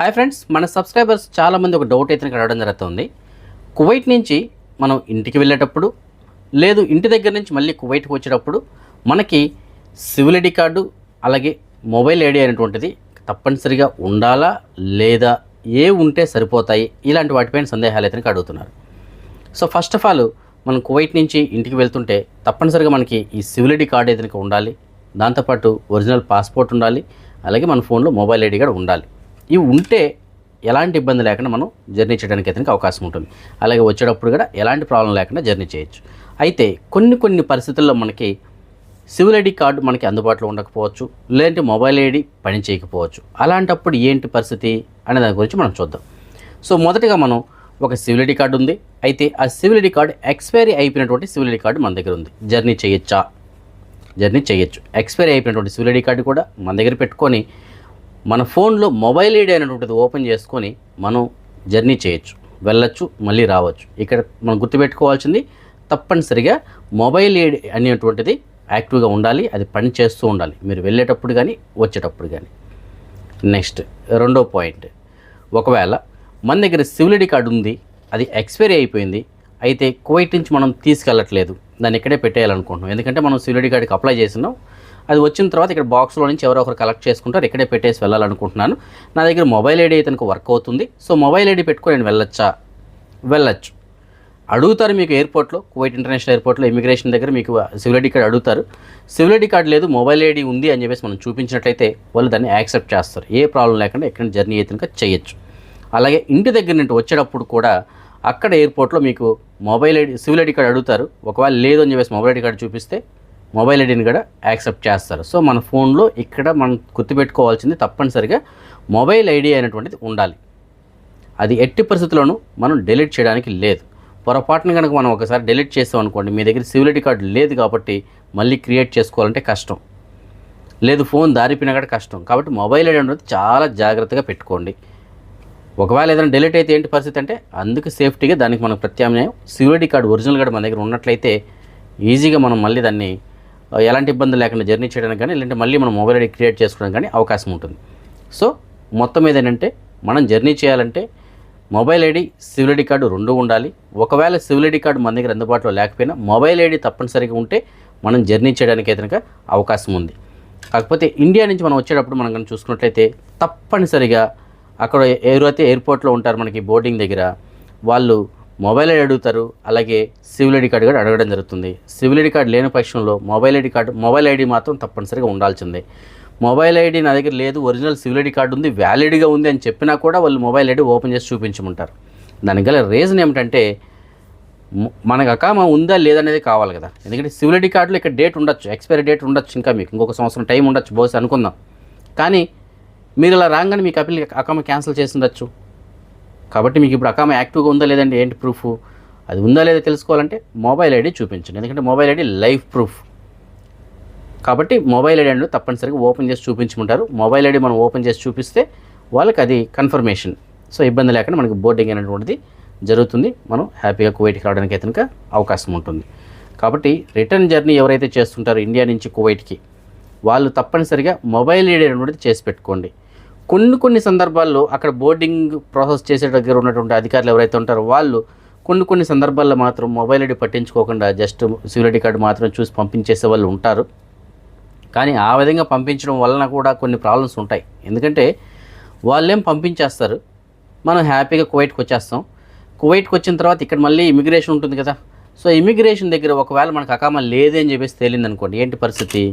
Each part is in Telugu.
హాయ్ ఫ్రెండ్స్ మన సబ్స్క్రైబర్స్ చాలామంది ఒక డౌట్ అయితే అడగడం జరుగుతుంది. కువైట్ నుంచి మనం ఇంటికి వెళ్ళేటప్పుడు లేదు ఇంటి దగ్గర నుంచి మళ్ళీ కువైట్కి వచ్చేటప్పుడు మనకి సివిల్ ఐడి కార్డు అలాగే మొబైల్ ఐడి అనేటువంటిది తప్పనిసరిగా ఉండాలా లేదా ఏ ఉంటే సరిపోతాయి ఇలాంటి వాటిపైన సందేహాలు అయితే అడుగుతున్నారు. సో ఫస్ట్ ఆఫ్ ఆల్ మనం కువైట్ నుంచి ఇంటికి వెళ్తుంటే తప్పనిసరిగా మనకి ఈ సివిల్ ఐడి కార్డు అయితే ఉండాలి. దాంతోపాటు ఒరిజినల్ పాస్పోర్ట్ ఉండాలి అలాగే మన ఫోన్లో మొబైల్ ఐడి కూడా ఉండాలి. ఇవి ఉంటే ఎలాంటి ఇబ్బంది లేకుండా మనం జర్నీ చేయడానికి అయితే అవకాశం ఉంటుంది. అలాగే వచ్చేటప్పుడు కూడా ఎలాంటి ప్రాబ్లం లేకుండా జర్నీ చేయొచ్చు. అయితే కొన్ని కొన్ని పరిస్థితుల్లో మనకి సివిల్ ఐడి కార్డు మనకి అందుబాటులో ఉండకపోవచ్చు లేదంటే మొబైల్ ఐడి పని చేయకపోవచ్చు. అలాంటప్పుడు ఏంటి పరిస్థితి అనే దాని గురించి మనం చూద్దాం. సో మొదటగా మనం ఒక సివిల్ ఐడి కార్డు ఉంది. అయితే ఆ సివిల్ ఐడి కార్డు ఎక్స్పైరీ అయిపోయినటువంటి సివిల్ ఐడి కార్డు మన దగ్గర ఉంది. జర్నీ చేయొచ్చా? జర్నీ చేయొచ్చు. ఎక్స్పైరీ అయిపోయినటువంటి సివిల్ ఐడి కార్డు కూడా మన దగ్గర పెట్టుకొని మన ఫోన్లో మొబైల్ ఐడి అనేటువంటిది ఓపెన్ చేసుకొని మనం జర్నీ చేయొచ్చు వెళ్ళొచ్చు మళ్ళీ రావచ్చు. ఇక్కడ మనం గుర్తుపెట్టుకోవాల్సింది తప్పనిసరిగా మొబైల్ ఐడి అనేటువంటిది యాక్టివ్గా ఉండాలి అది పని చేస్తూ ఉండాలి. మీరు వెళ్ళేటప్పుడు కానీ వచ్చేటప్పుడు కానీ. నెక్స్ట్ రెండో పాయింట్. ఒకవేళ మన దగ్గర సివిల్ ఐడి కార్డు ఉంది అది ఎక్స్పైరీ అయిపోయింది అయితే కువైట్ నుంచి మనం తీసుకెళ్ళట్లేదు దాన్ని ఇక్కడే పెట్టేయాలనుకుంటున్నాం. ఎందుకంటే మనం సివిల్ ఐడి కార్డుకి అప్లై చేసినాం అది వచ్చిన తర్వాత ఇక్కడ బాక్స్లో నుంచి ఎవరో ఒకరు కలెక్ట్ చేసుకుంటారు ఇక్కడే పెట్టేసి వెళ్ళాలనుకుంటున్నాను. నా దగ్గర మొబైల్ ఐడి అయితే వర్క్ అవుతుంది. సో మొబైల్ ఐడి పెట్టుకొని నేను వెళ్ళొచ్చా? వెళ్ళొచ్చు. అడుగుతారు మీకు ఎయిర్పోర్ట్లో కువైట్ ఇంటర్నేషనల్ ఎయిర్పోర్ట్లో ఇమిగ్రేషన్ దగ్గర మీకు సివిల్ ఐడి కార్డు అడుగుతారు. సివిల్ ఐడి కార్డు లేదు మొబైల్ ఐడి ఉంది అని చెప్పేసి మనం చూపించినట్లయితే వాళ్ళు దాన్ని యాక్సెప్ట్ చేస్తారు. ఏ ప్రాబ్లం లేకుండా ఎక్కడ జర్నీ అయితే కనుక చేయొచ్చు. అలాగే ఇంటి దగ్గర నుండి వచ్చేటప్పుడు కూడా అక్కడ ఎయిర్పోర్ట్లో మీకు mobile ID civil ID card అడుగుతారు. ఒకవేళ లేదు అని చెప్పేసి మొబైల్ ఐడి కార్డు చూపిస్తే మొబైల్ ఐడిని కూడా యాక్సెప్ట్ చేస్తారు. సో మన ఫోన్లో ఇక్కడ మనం గుర్తుపెట్టుకోవాల్సింది తప్పనిసరిగా మొబైల్ ఐడి అనేటువంటిది ఉండాలి. అది ఎట్టి పరిస్థితుల్లోనూ మనం డిలీట్ చేయడానికి లేదు. పొరపాటున కనుక మనం ఒకసారి డిలీట్ చేస్తాం అనుకోండి మీ దగ్గర సివిల్ ఐడి కార్డు లేదు కాబట్టి మళ్ళీ క్రియేట్ చేసుకోవాలంటే కష్టం. లేదు ఫోన్ దారిపోయినా కూడా కష్టం. కాబట్టి మొబైల్ ఐడి అనేది చాలా జాగ్రత్తగా పెట్టుకోండి. ఒకవేళ ఏదైనా డిలీట్ అయితే ఏంటి పరిస్థితి అంటే అందుకు సేఫ్టీగా దానికి మనకు ప్రత్యామ్నాయం సివిలిటీ కార్డు ఒరిజినల్ కార్డు మన దగ్గర ఉన్నట్లయితే ఈజీగా మనం మళ్ళీ దాన్ని ఎలాంటి ఇబ్బంది లేకుండా జర్నీ చేయడానికి కానీ లేదంటే మళ్ళీ మనం మొబైల్ ఐడి క్రియేట్ చేసుకోవడానికి కానీ అవకాశం ఉంటుంది. సో మొత్తం మీద ఏంటంటే మనం జర్నీ చేయాలంటే mobile ID civil ID card రెండు ఉండాలి. ఒకవేళ సివిల్ ఐడి కార్డు మన దగ్గర అందుబాటులో లేకపోయినా మొబైల్ ఐడి తప్పనిసరిగా ఉంటే మనం జర్నీ చేయడానికి అయితే అవకాశం ఉంది. కాకపోతే ఇండియా నుంచి మనం వచ్చేటప్పుడు మనం కనుక చూసుకున్నట్లయితే తప్పనిసరిగా అక్కడ ఎవరైతే ఎయిర్పోర్ట్లో ఉంటారు మనకి బోర్డింగ్ దగ్గర వాళ్ళు మొబైల్ ఐడి అడుగుతారు. అలాగే సివిల్ ఐడి కార్డు కూడా అడగడం జరుగుతుంది. సివిల్ ఐడి కార్డు లేని పక్షంలో mobile ID card mobile ID మాత్రం తప్పనిసరిగా ఉండాల్సిందే. మొబైల్ ఐడి నా దగ్గర లేదు ఒరిజినల్ సివిల్ ఐడి కార్డు ఉంది వ్యాలిడ్గా ఉంది అని చెప్పినా కూడా వాళ్ళు మొబైల్ ఐడి ఓపెన్ చేసి చూపించమంటారు. దానికి గల రీజన్ ఏమిటంటే మనకు అకామా ఉందా లేదనేది కావాలి కదా. ఎందుకంటే సివిల్ ఐడి కార్డులో ఇక్కడ డేట్ ఉండొచ్చు ఎక్స్పైరీ డేట్ ఉండొచ్చు ఇంకా మీకు ఇంకొక సంవత్సరం టైం ఉండొచ్చు బహుశా అనుకుందాం. కానీ మీరు ఇలా రాగానే మీకు అప్పీల్ అకామా క్యాన్సిల్ చేసి ఉండొచ్చు. కాబట్టి మీకు ఇప్పుడు అకామ యాక్టివ్గా ఉందా లేదంటే ఏంటి ప్రూఫ్ అది ఉందా లేదా తెలుసుకోవాలంటే మొబైల్ ఐడి చూపించండి. ఎందుకంటే మొబైల్ ఐడి లైఫ్ ప్రూఫ్ కాబట్టి మొబైల్ ఐడి అనేది తప్పనిసరిగా ఓపెన్ చేసి చూపించుకుంటారు మొబైల్ ఐడి మనం ఓపెన్ చేసి చూపిస్తే వాళ్ళకి అది కన్ఫర్మేషన్ సో ఇబ్బంది లేకుండా మనకి బోర్డింగ్ అనేటువంటిది జరుగుతుంది. మనం హ్యాపీగా కువైట్కి రావడానికి అయితే కనుక అవకాశం ఉంటుంది. కాబట్టి రిటర్న్ జర్నీ ఎవరైతే చేస్తుంటారో ఇండియా నుంచి కువైట్కి వాళ్ళు తప్పనిసరిగా మొబైల్ ఐడి అనేటువంటిది చేసి పెట్టుకోండి. కొన్ని కొన్ని సందర్భాల్లో అక్కడ బోర్డింగ్ ప్రాసెస్ చేసే దగ్గర ఉన్నటువంటి అధికారులు ఎవరైతే ఉంటారో వాళ్ళు కొన్ని కొన్ని సందర్భాల్లో మాత్రం మొబైల్ ఐడి పట్టించుకోకుండా జస్ట్ సివిల్ ఐడి కార్డు మాత్రం చూసి పంపించేసే వాళ్ళు ఉంటారు. కానీ ఆ విధంగా పంపించడం వలన కూడా కొన్ని ప్రాబ్లమ్స్ ఉంటాయి. ఎందుకంటే వాళ్ళేం పంపించేస్తారు? మనం హ్యాపీగా కువైట్కి వచ్చేస్తాం. కువైట్కి వచ్చిన తర్వాత ఇక్కడ మళ్ళీ ఇమిగ్రేషన్ ఉంటుంది కదా. సో ఇమిగ్రేషన్ దగ్గర ఒకవేళ మనకు అకామా లేదని చెప్పేసి తేలింది అనుకోండి ఏంటి పరిస్థితి?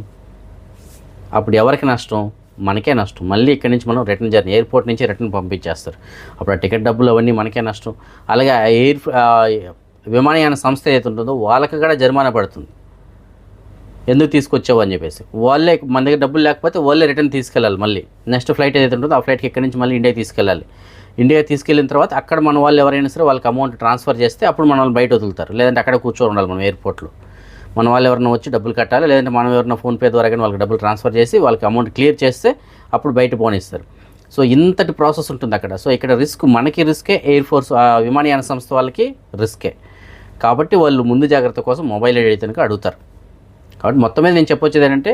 అప్పుడు ఎవరికి నష్టం? మనకే నష్టం. మళ్ళీ ఇక్కడి నుంచి మనం రిటర్న్ జర్నీ ఎయిర్పోర్ట్ నుంచి రిటర్న్ పంపించేస్తారు. అప్పుడు ఆ టికెట్ డబ్బులు అవన్నీ మనకే నష్టం. అలాగే ఆ ఎయిర్ విమానయాన సంస్థ ఏదైతే ఉంటుందో వాళ్ళకి కూడా జరిమానా పడుతుంది. ఎందుకు తీసుకొచ్చావు అని చెప్పేసి. వాళ్ళే మన దగ్గర డబ్బులు లేకపోతే వాళ్ళే రిటర్న్ తీసుకెళ్ళాలి మళ్ళీ. నెక్స్ట్ ఫ్లైట్ ఏదైతే ఉంటుందో ఆ ఫ్లైట్కి ఇక్కడి నుంచి మళ్ళీ ఇండియా తీసుకెళ్ళాలి. ఇండియా తీసుకెళ్ళిన తర్వాత అక్కడ మన వాళ్ళు ఎవరైనా సరే వాళ్ళకి అమౌంట్ ట్రాన్స్ఫర్ చేస్తే అప్పుడు మన వాళ్ళు బయట వదులుతారు. లేదంటే అక్కడ కూర్చో ఉండాలి మనం ఎయిర్పోర్ట్లో మన వాళ్ళు ఎవరైనా వచ్చి డబ్బులు కట్టాలి లేదంటే మనం ఎవరైనా ఫోన్పే ద్వారా కానీ వాళ్ళకి డబ్బులు ట్రాన్స్ఫర్ చేసి వాళ్ళకి అమౌంట్ క్లియర్ చేస్తే అప్పుడు బయట పోనిస్తారు. సో ఇంతటి ప్రాసెస్ ఉంటుంది అక్కడ. సో ఇక్కడ రిస్క్ మనకి రిస్కే ఎయిర్ ఫోర్స్ ఆ విమానయాన సంస్థ వాళ్ళకి రిస్కే. కాబట్టి వాళ్ళు ముందు జాగ్రత్త కోసం మొబైల్ ఐడి అయితే కనుక అడుగుతారు. కాబట్టి మొత్తం మీద నేను చెప్పొచ్చేది ఏంటంటే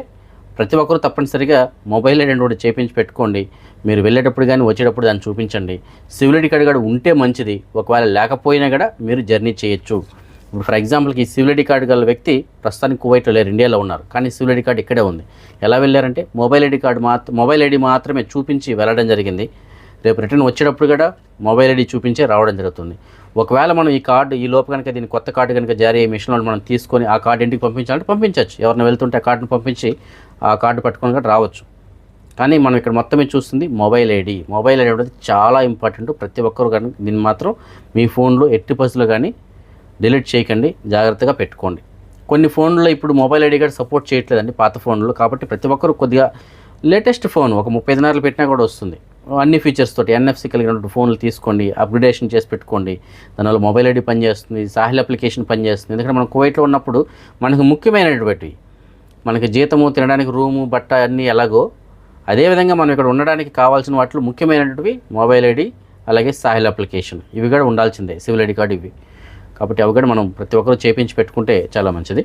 ప్రతి ఒక్కరూ తప్పనిసరిగా మొబైల్ ఐడి కూడా చేపించి పెట్టుకోండి. మీరు వెళ్ళేటప్పుడు కానీ వచ్చేటప్పుడు దాన్ని చూపించండి. సివిల్ ఐడి కార్డు కూడా ఉంటే మంచిది. ఒకవేళ లేకపోయినా కూడా మీరు జర్నీ చేయొచ్చు. ఇప్పుడు ఫర్ ఎగ్జాంపుల్కి సివిల్ ఐడి కార్డు గల వ్యక్తి ప్రస్తుతానికి కువైట్లో లేరు ఇండియాలో ఉన్నారు. కానీ సివిల్ ఐడి కార్డు ఇక్కడే ఉంది. ఎలా వెళ్ళారంటే మొబైల్ ఐడి కార్డు మాత్రం మొబైల్ ఐడి మాత్రమే చూపించి వెళ్ళడం జరిగింది. రేపు రిటర్న్ వచ్చేటప్పుడు కూడా మొబైల్ ఐడి చూపించే రావడం జరుగుతుంది. ఒకవేళ మనం ఈ కార్డు ఈ లోపు కనుక దీని కొత్త కార్డు కనుక జారీ అయ్యే మిషన్లో మనం తీసుకొని ఆ కార్డు ఇంటికి పంపించాలంటే పంపించవచ్చు ఎవరిని వెళ్తుంటే ఆ కార్డును పంపించి ఆ కార్డు పట్టుకొని కూడా రావచ్చు. కానీ మనం ఇక్కడ మొత్తమే చూస్తుంది మొబైల్ ఐడి. మొబైల్ ఐడి అనేది చాలా ఇంపార్టెంట్. ప్రతి ఒక్కరు కానీ దీన్ని మాత్రం మీ ఫోన్లో ఎట్టి పసులు కానీ డిలీట్ చేయకండి జాగ్రత్తగా పెట్టుకోండి. కొన్ని ఫోన్లో ఇప్పుడు మొబైల్ ఐడి కార్డ్ సపోర్ట్ చేయట్లేదండి పాత ఫోన్లో కాబట్టి ప్రతి ఒక్కరు కొద్దిగా లేటెస్ట్ ఫోన్ ఒక ముప్పై దినాలు పెట్టినా కూడా వస్తుంది. అన్ని ఫీచర్స్ తోటి ఎన్ఎఫ్సి కలిగినటువంటి ఫోన్లు తీసుకోండి అప్గ్రేడేషన్ చేసి పెట్టుకోండి. దానివల్ల మొబైల్ ఐడి పనిచేస్తుంది సాహిల్ అప్లికేషన్ పనిచేస్తుంది. ఎందుకంటే మనం కువైట్లో ఉన్నప్పుడు మనకు ముఖ్యమైనటువంటివి మనకి జీతము తినడానికి రూము బట్ట అన్నీ ఎలాగో అదేవిధంగా మనం ఇక్కడ ఉండడానికి కావాల్సిన వాటిలో ముఖ్యమైనటువంటివి మొబైల్ ఐడి అలాగే సాహిల్ అప్లికేషన్ ఇవి కూడా ఉండాల్సిందే సివిల్ ఐడి కార్డు ఇవి. కాబట్టి అవి కూడా మనం ప్రతి ఒక్కరూ చేపించి పెట్టుకుంటే చాలా మంచిది.